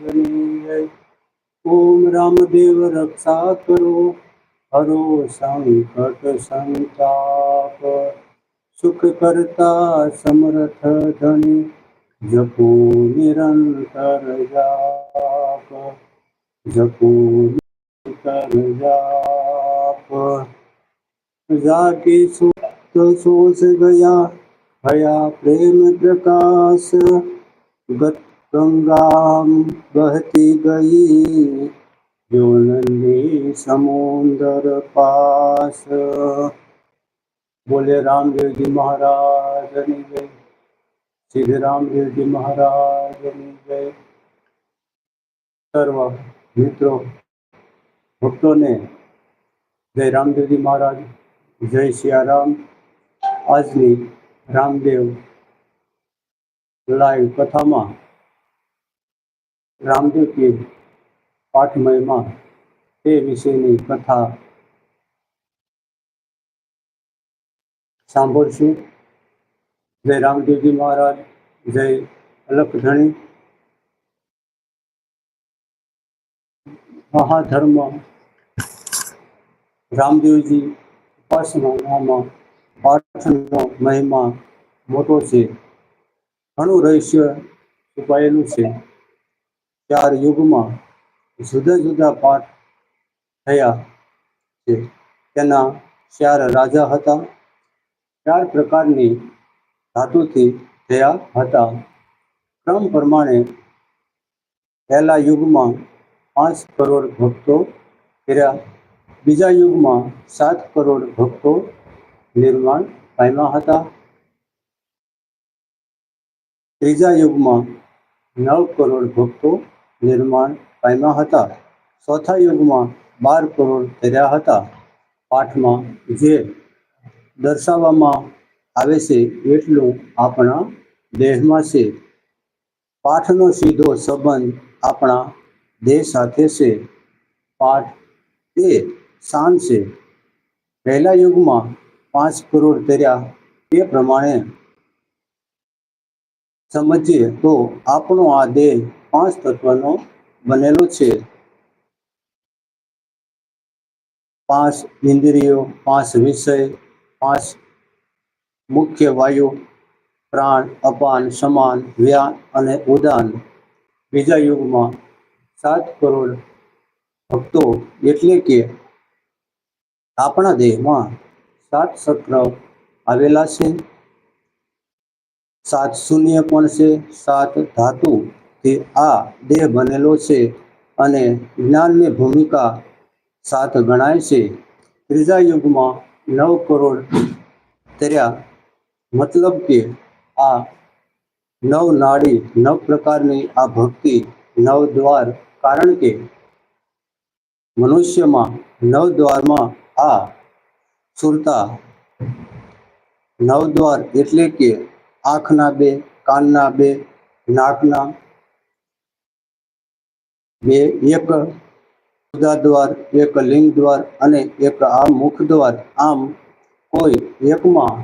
જય ઓમ રામદેવ રક્ષા કરો. હરો સંકટ સંતાપ. સુખ કરતા સમર્થ ધણી જપો નિરંતર જાપ. જપો નિરંતર જાપ. જાકે સુત સોસ ગયા. ભયા પ્રેમ પ્રકાશ. ગત ગંગા બહતી ગઈ જો સમુદર સમુંદર પાસ બોલે રામદેવજી મહારાજની જય શ્રી રામદેવજી મહારાજની જય સર્વ મિત્રો ભક્તોને જય રામદેવજી મહારાજ જય સિયારામ આજની રામદેવ લાઈવ કથામાં રામદેવ કે પાઠમયમાં તે વિશેની કથા સાંભળશું. જય રામદેવજી મહારાજ, જય અલખધણી મહાધર્મ રામદેવજી ઉપાસનામાં પાઠનો મહિમા મોટો છે. ઘણું રહસ્ય છુપાયેલું છે. ચાર યુગમાં જુદા જુદા પાઠ થયા છે. તેના ચાર રાજા હતા. ચાર પ્રકારની ધાતુથી થયા હતા. ક્રમ પ્રમાણે પહેલા યુગમાં પાંચ કરોડ ભક્તો કર્યા બીજા યુગમાં સાત કરોડ ભક્તો નિર્માણ પામ્યા હતા. ત્રીજા યુગમાં નવ કરોડ ભક્તો નિર્માણ પામ્યા હતા. ચોથા યુગમાં બાર કરોડ કર્યા હતા. પાઠમાં જે દર્શાવવામાં આવે છે એટલું આપણા દેહમાં છે. પાઠનો સીધો સંબંધ આપણા દેહ સાથે છે. પાઠ એ શાન છે. પહેલા યુગમાં પાંચ કરોડ કર્યા તે પ્રમાણે સમજીએ તો આપણો આ દેહ પાંચ તત્વનો બનેલો છે. પાંચ ઇન્દ્રિયો, પાંચ વિષય, પાંચ મુખ્ય વાયુ, પ્રાણ, અપાન, સમાન, વ્યાન અને ઉદાન. બીજા યુગમાં સાત કરોડ ભક્તો એટલે કે આપણા દેહમાં સાત ચક્ર આવેલા છે. સાત શૂન્ય પણ છે, સાત ધાતુ તે આ દેહ બનેલો છે અને જ્ઞાનની ભૂમિકા સાત ગણાય છે. ત્રીજા યુગમાં નવ કરોડ તર્યા મતલબ કે આ નવ નાડી નવ પ્રકારની આ ભક્તિ, નવ દ્વાર, કારણ કે મનુષ્યમાં નવ દ્વારમાં આ સુરતા, નવ દ્વાર એટલે કે આંખના બે, કાનના બે, નાકના બે, એક દ્વાર, એક લિંગ દ્વાર અને એક આ મુખ દ્વાર. આમ કોઈ એકમાં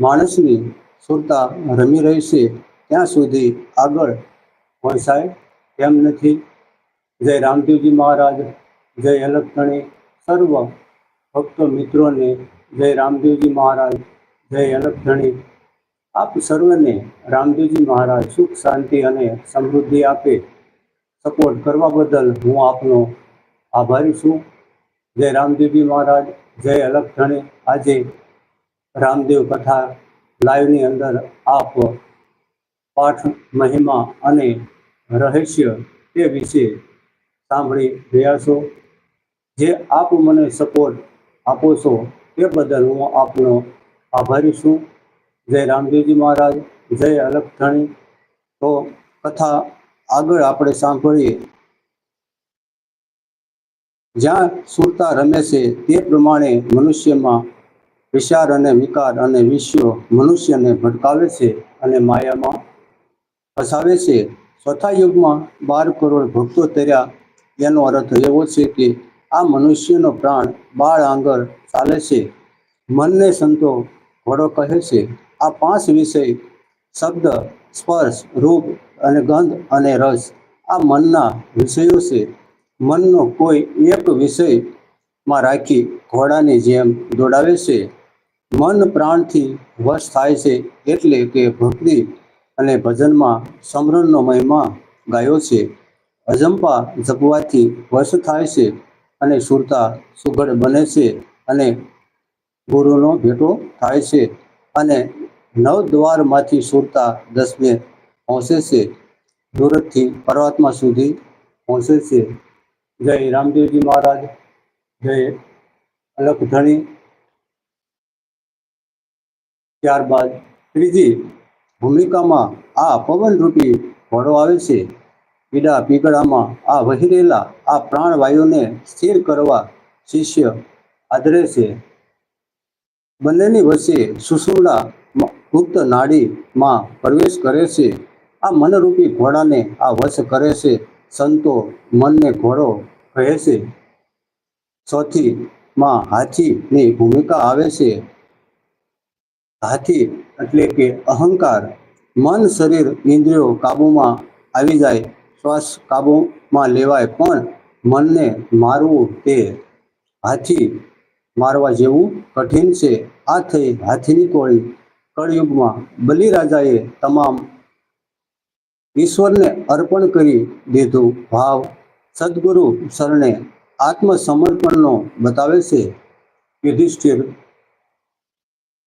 માણસની સુરતા રમી રહી છે, ત્યાં સુધી આગળ પહોંચાય તેમ નથી. જય રામદેવજી મહારાજ, જય અલગધણી સર્વ ભક્ત મિત્રોને જય રામદેવજી મહારાજ, જય અલગણી આપ સર્વને રામદેવજી મહારાજ સુખ, શાંતિ અને સમૃદ્ધિ આપે. સપોર્ટ કરવા બદલ હું આપનો આભારી છું. જય રામદેવજી મહારાજ, જય અલગધણી આજે રામદેવ કથા લાઈવની અંદર આપ પાઠ મહિમા અને રહસ્ય તે વિશે સાંભળી રહ્યા છો. જે આપ મને સપોર્ટ આપો છો તે બદલ હું આપનો આભારી છું. જય રામદેવજી મહારાજ, જય અલખણી તો કથા આગળ આપણે સાંભળીએ. જ્યાં સુરતા રમે છે તે પ્રમાણે મનુષ્યમાં વિચાર અને વિકાર અને વિશ્વ મનુષ્યને ભટકાવે છે અને માયામાં ફસાવે છે. ચોથા યુગમાં બાર કરોડ ભક્તો તર્યા. એનો અર્થ એવો છે કે આ મનુષ્યનો પ્રાણ બાળ આંગર ચાલે છે. મનને સંતો ઘોડો કહે છે. આ પાંચ વિષય શબ્દ, સ્પર્શ, રૂપ અને ગંધ અને રસ. આ મનના વિષયો છે. મનનો કોઈ એક વિષયમાં રાખી ઘોડાની જેમ દોડાવે છે. મન પ્રાણથી વશ થાય છે એટલે કે ભક્તિ અને ભજનમાં સમરણનો મહિમા ગાયો છે. અજંપા જપવાથી વશ થાય છે અને સુરતા સુઘડ બને છે અને ગુરુનો ભેટો થાય છે. અને નવ દ્વારમાંથી સુરતા દસમે પહોંચે છે. સુરતથી પર્વતમાં સુધી પહોંચે છે. જય રામદેવજી મહારાજ. જય અલખ ધણી ત્યારબાદ ત્રીજી ભૂમિકામાં આ પવનરૂપી ઘોડો આવે છે. પીડા પીગળામાં આ વહેરેલા આ પ્રાણવાયુને સ્થિર કરવા શિષ્ય આદરે છે. બંનેની વચ્ચે સુષુમ્ના ગુપ્ત નાડીમાં પ્રવેશ કરે છે. આ મનરૂપી ઘોડાને આ વશ કરે છે. સંતો મનને ઘોડો કહે છે. ચોથી માં હાથીની ભૂમિકા આવે છે. હાથી એટલે કે અહંકાર. મન શરીર ઇન્દ્રિયો કાબુમાં આવી જાય. શ્વાસ કાબુમાં લેવાય પણ મનને મારવું તે હાથી મારવા જેવું કઠિન છે. આ થઈ હાથીની કોળી કળયુગમાં બલિરાજાએ તમામ ઈશ્વરને અર્પણ કરી દીધું ભાવ સદગુરુ શરણે આત્મસમર્પણનો બતાવે છે. યુધિષ્ઠિર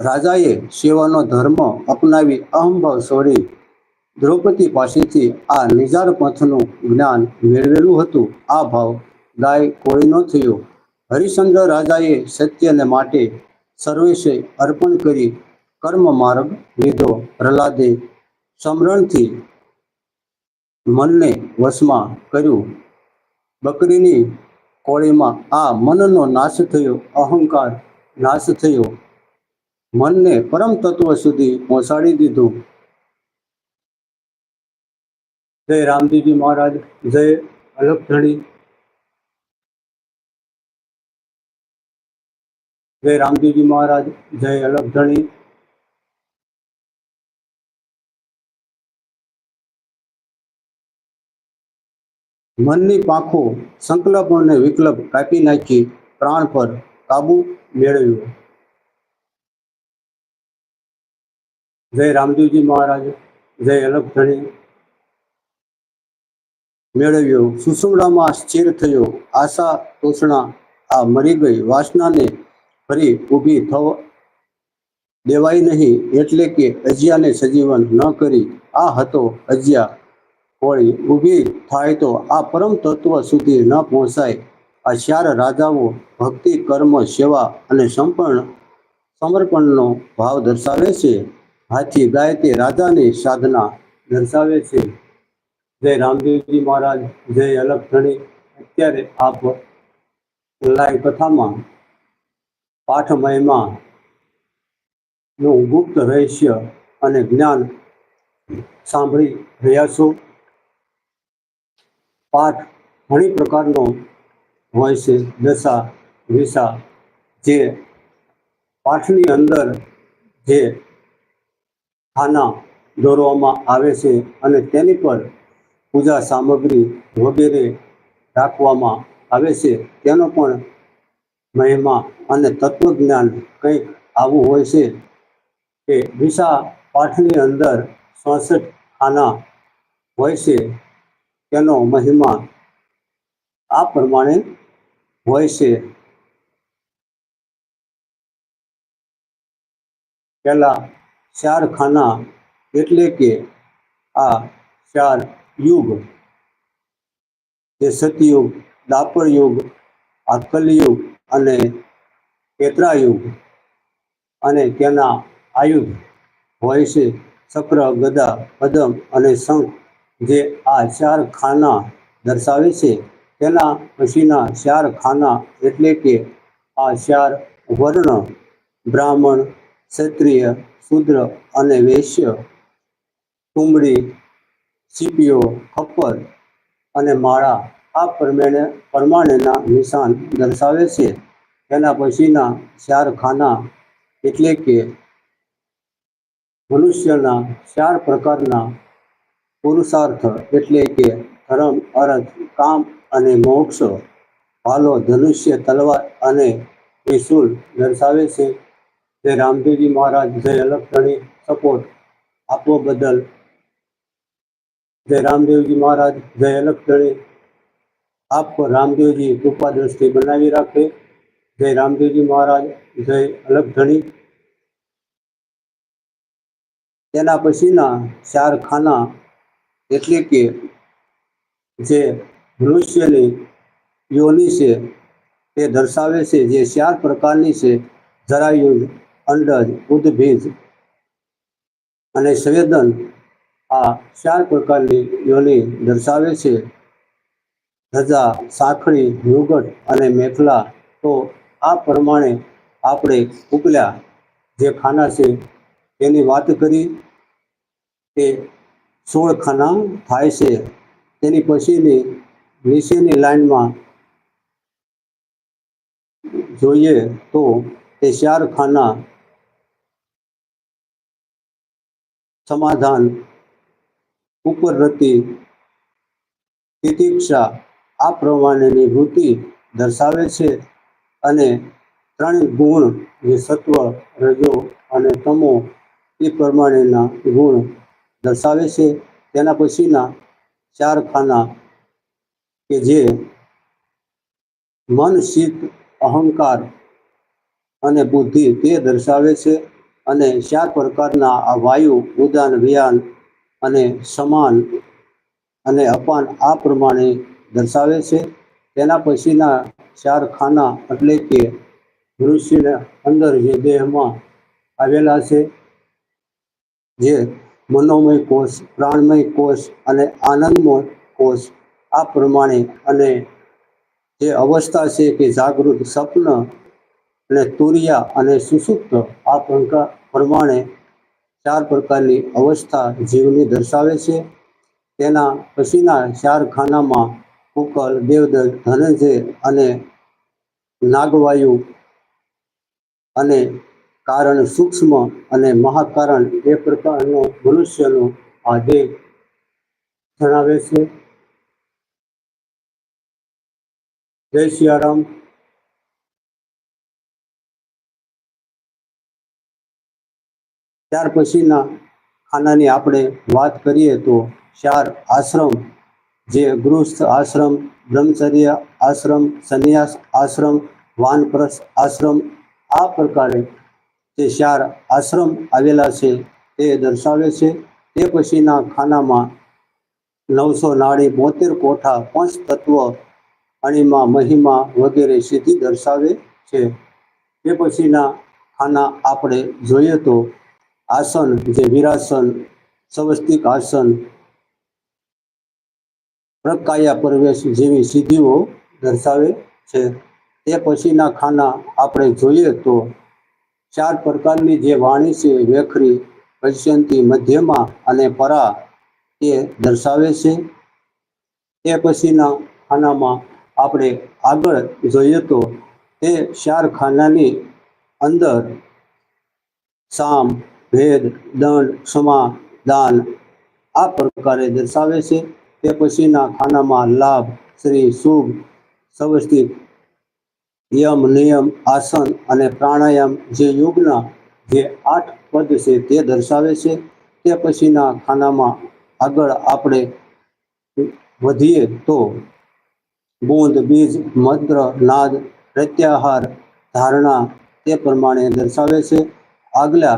રાજાએ સેવાનો ધર્મ અપનાવી અહંભાવ છોડી દ્રૌપદી પાસેથી આ નિજાર પંથનું જ્ઞાન મેળવેલું હતું. આ ભાવ ગાય ન થયો. હરિશ્ચંદ્ર રાજાએ સત્યને માટે સર્વેશે અર્પણ કરી કર્મ માર્ગ લીધો. પ્રહલાદે સમરણથી મનને વશમાં કર્યું. બકરીની કોળીમાં આ મનનો નાશ થયો, અહંકાર નાશ થયો. મનને પરમ તત્વ સુધી પહોંચાડી દીધું. જય રામજીજી મહારાજ, જય અલખધણી. જય રામજીજી મહારાજ, જય અલખધણી. મનની પાંખો સંકલ્પ અને વિકલ્પ કાપી નાખી પ્રાણ પર કાબુ મેળવ્યો. જય રામદેવજી મહારાજ, જય અલગધણી મેળવ્યો. સુસુમડામાં સ્થિર થયો. આશા તોષણા આ મરી ગઈ. વાસનાને ફરી ઊભી થવ દેવાય નહીં. એટલે કે અજિયાને સજીવન ન કરી. આ હતો અજિયા કોળી ઊભી થાય તો આ પરમ તત્વ સુધી ન પહોંચાય. આ ચાર રાજાઓ ભક્તિ, કર્મ, સેવા અને સંપૂર્ણ સમર્પણનો ભાવ દર્શાવે છે. હાથી ગાય તે રાજાની સાધના દર્શાવે છે. જય રામદેવજી મહારાજ, જય અલગધણી અત્યારે આપ લાઈવ કથામાં પાઠ મહિમા નું ગુપ્ત રહસ્ય અને જ્ઞાન સાંભળી રહ્યા છો. પાઠ ઘણી પ્રકારનો હોય છે. દશા, વિશા, જે પાઠની અંદર જે ખાના દોરવામાં આવે છે અને તેની પર પૂજા સામગ્રી વગેરે રાખવામાં આવે છે. તેનો પણ મહિમા અને તત્વજ્ઞાન કંઈક આવું હોય છે કે વિશા પાઠની અંદર ચોસઠ ખાના હોય છે. તેનો મહિમા આ પ્રમાણે હોય છે. પહેલા ચાર ખાના એટલે કે આ ચાર યુગ, જે સતયુગ દાપર યુગ આ કલયુગ અને પેત્રાયુગ અને તેના આયુધ હોય છે. ચક્ર, ગદા, પદમ અને શંખ જે આ ચાર ખાના દર્શાવે છે, તેના પછીના ચાર ખાના એટલે કે આ ચાર વર્ણ, બ્રાહ્મણ, ક્ષત્રિય, શુદ્ર અને વૈશ્ય ટુંબડી સીપીઓ ખપ્પર અને માળા આ પ્રમાણે પ્રમાણેના નિશાન દર્શાવે છે. તેના પછીના ચાર ખાના એટલે કે મનુષ્યના ચાર પ્રકારના પુરુષાર્થ એટલે કે ધર્મ અર્થ કામ અને મોક્ષ. ભાલો ધનુષ્ય, તલવાર અને ત્રિશુલ દર્શાવે છે. જય રામદેવજી મહારાજ જય અલગધણી સપોર્ટ આપવો બદલ જય રામદેવજી મહારાજ જય અલગધણી આપ પર રામદેવજી કૃપા દ્રષ્ટિ બનાવી રાખે. જય રામદેવજી મહારાજ જય અલગધણી તેના પછીના ચાર ખાના એટલે કે જે મનુષ્યની યોની છે, તે દર્શાવે છે જે ચાર પ્રકારની છે જરાયુજ અંડજ, ઉદભીજ અને સંવેદન. આ ચાર પ્રકારની યોની દર્શાવે છે. ધજા સાંખળી મુગટ અને મેખલા. તો આ પ્રમાણે આપણે ઉપલ્યા જે ખાના છે, તેની વાત કરી. તે સોળ ખાના થાય છે. તેની પછીની નીચેની લાઇનમાં જોઈએ તો તે ચાર ખાના સમાધાન ઉપરરતિ તિતિક્ષા આ પ્રમાણેની વૃત્તિ દર્શાવે છે અને ત્રણ ગુણ જે સત્વ, રજો અને તમો એ પ્રમાણેના ગુણ દર્શાવે છે, તેના પછીના ચાર ખાના કે જે મન ચિત્ત અહંકાર અને બુદ્ધિ તે દર્શાવે છે અને ચાર પ્રકારના આ વાયુ, ઉદાન, વ્યાન અને સમાન અને અપાન આ પ્રમાણે દર્શાવે છે. તેના પછીના ચાર ખાના એટલે કે મનુષ્યના અંદર જે દેહમાં આવેલા છે, જે મનોમય કોષ, પ્રાણમય કોષ અને આનંદમય કોષ. આ પ્રમાણે અને જે અવસ્થા છે કે જાગૃત સ્વપ્ન અને તુરિયા અને સુસુપ્ત, આ પ્રમાણે ચાર પ્રકારની અવસ્થા જીવની દર્શાવે છે. તેના પછીના ચાર ખાનામાં કુકલ દેવદત્ત, ધનંજય અને નાગવાયુ અને કારણ સૂક્ષ્મ અને મહાકારણ એ પ્રકારનો મનુષ્યનો આ દેહ જણાવે છે. જય સિયારામ. ત્યાર પછીના ખાનાની આપણે વાત કરીએ તો ચાર આશ્રમ, જે ગૃહસ્થ આશ્રમ, બ્રહ્મચર્ય આશ્રમ, સંન્યાસ આશ્રમ, વાનપ્રસ્થ આશ્રમ, આ પ્રકારે જે ચાર આશ્રમ આવેલા છે. તે દર્શાવે છે. તે પછીના ખાનામાં નવસો નાળી બોતેર કોઠા પંચ તત્વ અણિમા મહિમા વગેરે સિદ્ધિ દર્શાવે છે. તે પછીના ખાના આપણે જોઈએ તો આસન જે વિરાસન, સવસ્તિક આસન પ્રકાયા પ્રવેશ જેવી સિદ્ધિઓ દર્શાવે છે. તે પછીના ખાના આપણે જોઈએ તો ચાર પ્રકારની જે વાણી છે, વેખરી પશ્યંતી મધ્યમાં અને પરા તે દર્શાવે છે. તે પછીના ખાનામાં આપણે આગળ જોઈએ તો તે ચાર ખાનાની અંદર સામ, ભેદ, દંડ, ક્ષમા, દાન આ પ્રકારે દર્શાવે છે. તે પછીના ખાનામાં લાભ, શ્રી, શુભ સવસ્થિત યમ, નિયમ, આસન અને પ્રાણાયામ જે યોગના જે આઠ પદ છે તે દર્શાવે છે. તે પછીના ખાનામાં આગળ આપણે વધીએ તો બૂંદ, બીજ, મંત્ર, નાદ, પ્રત્યાહાર, ધારણા તે પ્રમાણે દર્શાવે છે. આગલા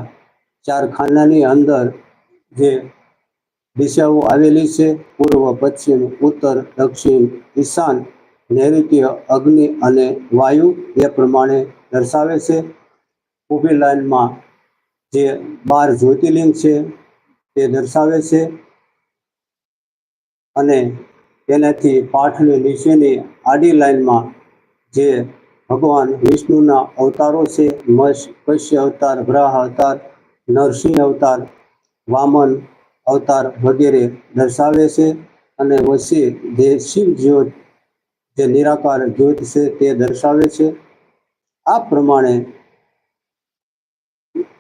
ચાર ખાનાની અંદર જે દિશાઓ આવેલી છે, પૂર્વ, પશ્ચિમ, ઉત્તર, દક્ષિણ, ઈશાન, નૈઋત્ય, અગ્નિ અને વાયુ, એ પ્રમાણે દર્શાવે છે. ઊભી લાઈનમાં જે બાર જ્યોતિર્લિંગ છે તે દર્શાવે છે અને તેનાથી પાઠની નીચેની આડી લાઈનમાં જે ભગવાન વિષ્ણુના અવતારો છે કશ્ય અવતાર, ગ્રહ અવતાર, નરસિંહ અવતાર, વામન અવતાર વગેરે દર્શાવે છે અને વચ્ચે જે શિવ જ્યોત, જે નિરાકાર જ્યોત છે તે દર્શાવે છે. આ પ્રમાણે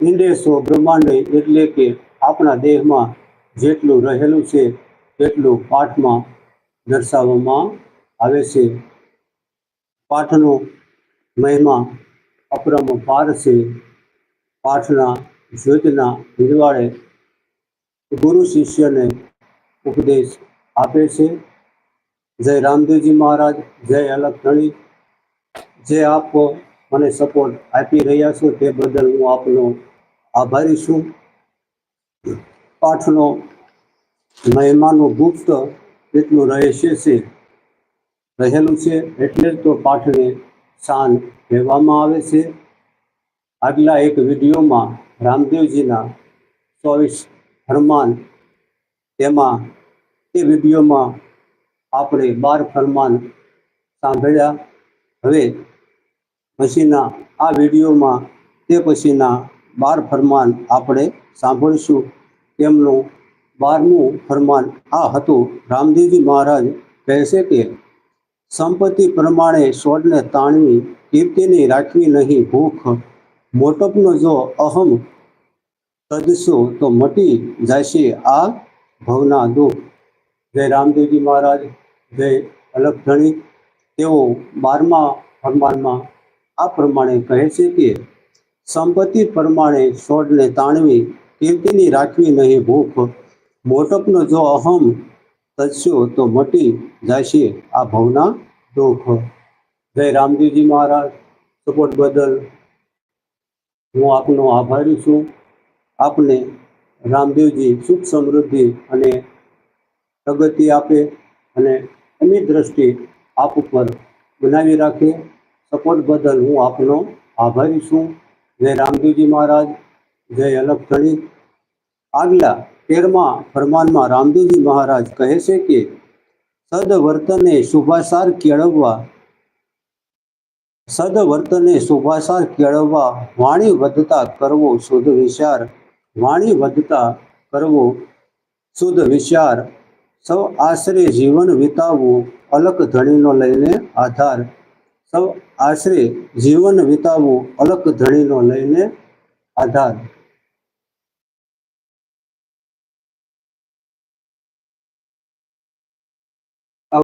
ઇન્ડેસો બ્રહ્માંડ એટલે કે આપણા દેહમાં જેટલું રહેલું છે, તેટલું પાઠમાં દર્શાવવામાં આવે છે. પાઠનો મહિમા અપરંપાર છે. પાઠના જ્યોતના નિર્વાળે ગુરુ શિષ્યને ઉપદેશ આપે છે. જય રામદેવજી મહારાજ, જય અલગ ધણી જે આપ મને સપોર્ટ આપી રહ્યા છો તે બદલ હું આપનો આભારી છું. પાઠનો મહેમાનો ગુપ્ત એટલું રહસ્ય છે, રહેલું છે એટલે જ તો પાઠને શાન કહેવામાં આવે છે. આગલા એક વિડીયોમાં રામદેવજીના ચોવીસ ફરમાન, તેમાં તે વિડીયોમાં આપણે બાર ફરમાન સાંભળ્યા. હવે પછીના આ વિડીયોમાં તે પછીના બાર ફરમાન આપણે સાંભળીશું. તેમનું બારમું ફરમાન આ હતું. રામદેવજી મહારાજ કહેશે કે, સંપત્તિ પ્રમાણે છોડને તાણવી, કીર્તિની રાખવી નહીં ભૂખ. મોટપનો જો અહમ તદશો તો મટી જશે આ ભવના દુઃખ. જય રામદેવજી મહારાજ, જય અલગ ધણી તેઓ બારમા ફરમાનમાં આ પ્રમાણે કહે છે કે સંપત્તિ પ્રમાણે છોડને તાણવી કીર્તિની રાખવી નહીં ભૂખ. મોટપનો જો અહમ તજશો તો મટી જશે આ ભવના દુઃખ. જય રામદેવજી મહારાજ. સપોર્ટ બદલ હું આપનો આભારી છું. આપને રામદેવજી સુખ સમૃદ્ધિ અને પ્રગતિ આપે અને એની દ્રષ્ટિ આપ ઉપર બનાવી રાખે. સપોર્ટ બદલ હું આપનો આભારી છું. જય રામદેવજી મહારાજ, જય અલગ આગલા તેરમા ફરમાનમાં રામદેવજી મહારાજ કહે છે કે, સદવર્તને શુભાસાર કેળવવા, સદવર્તને શુભાસાર કેળવવા વાણી વધતા કરવો શુદ્ધ વિચાર, વાણી વધતા કરવો શુદ્ધ વિચાર, સૌ આશરે જીવન વિતાવવું અલક ધણીનો લઈને આધાર સૌ આશરે જીવન વિતાવવું અલક ધણીનો લઈને આધાર.